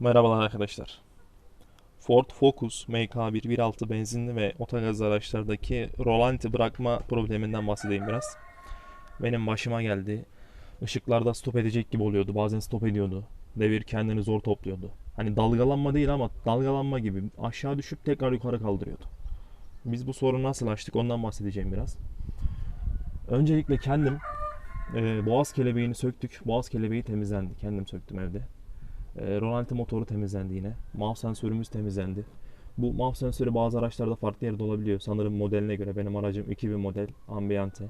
Merhabalar arkadaşlar. Ford Focus MK1 1.6 benzinli ve otogaz araçlardaki rolanti bırakma probleminden bahsedeyim biraz. Benim başıma geldi. Işıklarda stop edecek gibi oluyordu. Bazen stop ediyordu. Devir kendini zor topluyordu. Hani dalgalanma değil ama dalgalanma gibi. Aşağı düşüp tekrar yukarı kaldırıyordu. Biz bu sorunu nasıl açtık ondan bahsedeceğim biraz. Öncelikle kendim e, boğaz kelebeğini söktük. Boğaz kelebeği temizlendi. Kendim söktüm evde. E, Rolanti motoru temizlendi yine. MAV sensörümüz temizlendi. Bu MAV sensörü bazı araçlarda farklı yerde olabiliyor. Sanırım modeline göre benim aracım 2000 model Ambiente.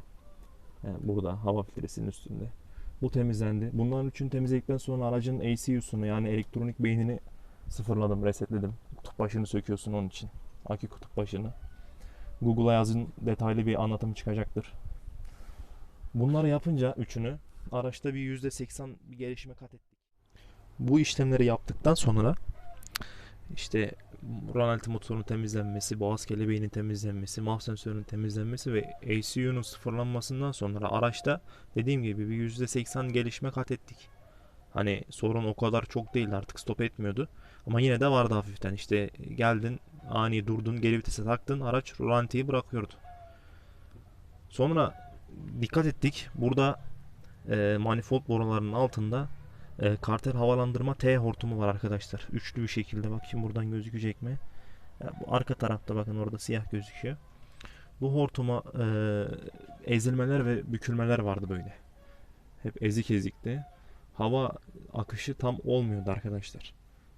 Yani burada hava filtresinin üstünde. Bu temizlendi. Bunların üçünü temizledikten sonra aracın ECU'sunu yani elektronik beynini sıfırladım, resetledim. Kutup başını söküyorsun onun için. Akü kutup başını. Google'a yazın detaylı bir anlatım çıkacaktır. Bunları yapınca üçünü araçta bir %80 bir gelişme kat ettik. Bu işlemleri yaptıktan sonra işte Ronaldo motorunun temizlenmesi, boğaz kelebeğinin temizlenmesi, MAV sensörünün temizlenmesi ve ECU'nun sıfırlanmasından sonra araçta dediğim gibi bir %80 gelişme kat ettik. Hani sorun o kadar çok değil artık stop etmiyordu. Ama yine de vardı hafiften. İşte geldin, ani durdun, geri vitese taktın, araç rolantiyi bırakıyordu. Sonra dikkat ettik. Burada e, manifold borularının altında e, karter havalandırma T hortumu var arkadaşlar. Üçlü bir şekilde bakayım buradan gözükecek mi? Ya, bu arka tarafta bakın orada siyah gözüküyor. Bu hortuma e, ezilmeler ve bükülmeler vardı böyle. Hep ezik ezikti. Hava akışı tam olmuyordu arkadaşlar.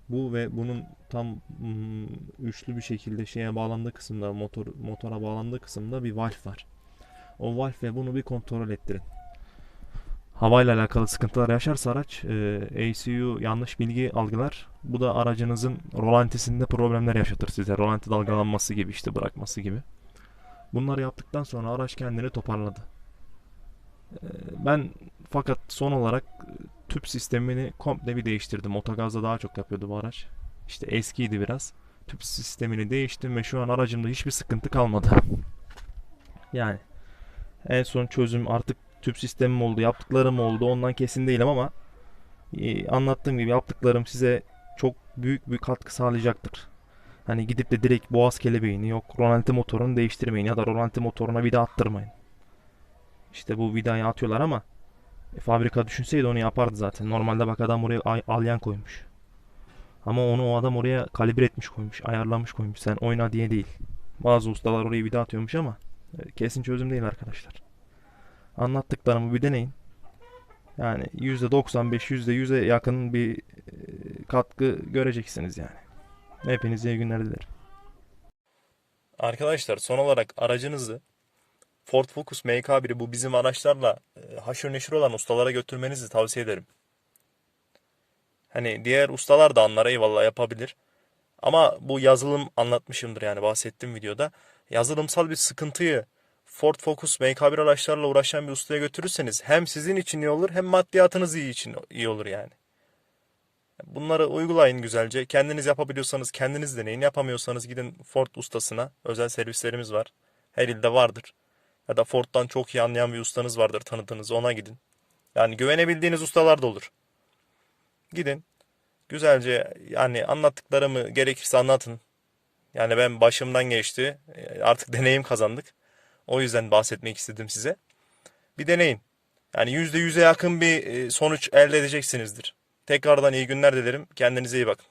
Bu ve bunun tam mm, üçlü bir şekilde şeye bağlandığı kısımda motor motora bağlandığı kısımda bir valve var. O valve ve bunu bir kontrol ettirin havayla alakalı sıkıntılar yaşarsa araç e, ACU yanlış bilgi algılar. Bu da aracınızın rolantisinde problemler yaşatır size. Rolanti dalgalanması gibi işte bırakması gibi. Bunları yaptıktan sonra araç kendini toparladı. E, ben fakat son olarak e, tüp sistemini komple bir değiştirdim. Otogazda daha çok yapıyordu bu araç. İşte eskiydi biraz. Tüp sistemini değiştim ve şu an aracımda hiçbir sıkıntı kalmadı. Yani en son çözüm artık tüp sistemim oldu, yaptıklarım oldu. Ondan kesin değilim ama e, anlattığım gibi yaptıklarım size çok büyük bir katkı sağlayacaktır. Hani gidip de direkt boğaz kelebeğini yok Ronaldo motorunu değiştirmeyin ya da Ronaldo motoruna vida attırmayın. İşte bu vidayı atıyorlar ama e, fabrika düşünseydi onu yapardı zaten. Normalde bak adam oraya ay- alyan koymuş. Ama onu o adam oraya kalibre etmiş koymuş, ayarlamış koymuş. Sen oyna diye değil. Bazı ustalar oraya vida atıyormuş ama e, kesin çözüm değil arkadaşlar. Anlattıklarımı bir deneyin. Yani %95, %100'e yakın bir katkı göreceksiniz yani. Hepinize iyi günler dilerim. Arkadaşlar son olarak aracınızı Ford Focus MK1'i bu bizim araçlarla haşır neşir olan ustalara götürmenizi tavsiye ederim. Hani diğer ustalar da anlar eyvallah yapabilir. Ama bu yazılım anlatmışımdır yani bahsettiğim videoda. Yazılımsal bir sıkıntıyı Ford Focus MK1 araçlarla uğraşan bir ustaya götürürseniz hem sizin için iyi olur hem maddiyatınız iyi için iyi olur yani. Bunları uygulayın güzelce. Kendiniz yapabiliyorsanız kendiniz deneyin. Yapamıyorsanız gidin Ford ustasına. Özel servislerimiz var. Her ilde vardır. Ya da Ford'dan çok iyi anlayan bir ustanız vardır tanıdığınız. Ona gidin. Yani güvenebildiğiniz ustalar da olur. Gidin. Güzelce yani anlattıklarımı gerekirse anlatın. Yani ben başımdan geçti. Artık deneyim kazandık. O yüzden bahsetmek istedim size. Bir deneyin. Yani %100'e yakın bir e, sonuç elde edeceksinizdir. Tekrardan iyi günler dilerim. Kendinize iyi bakın.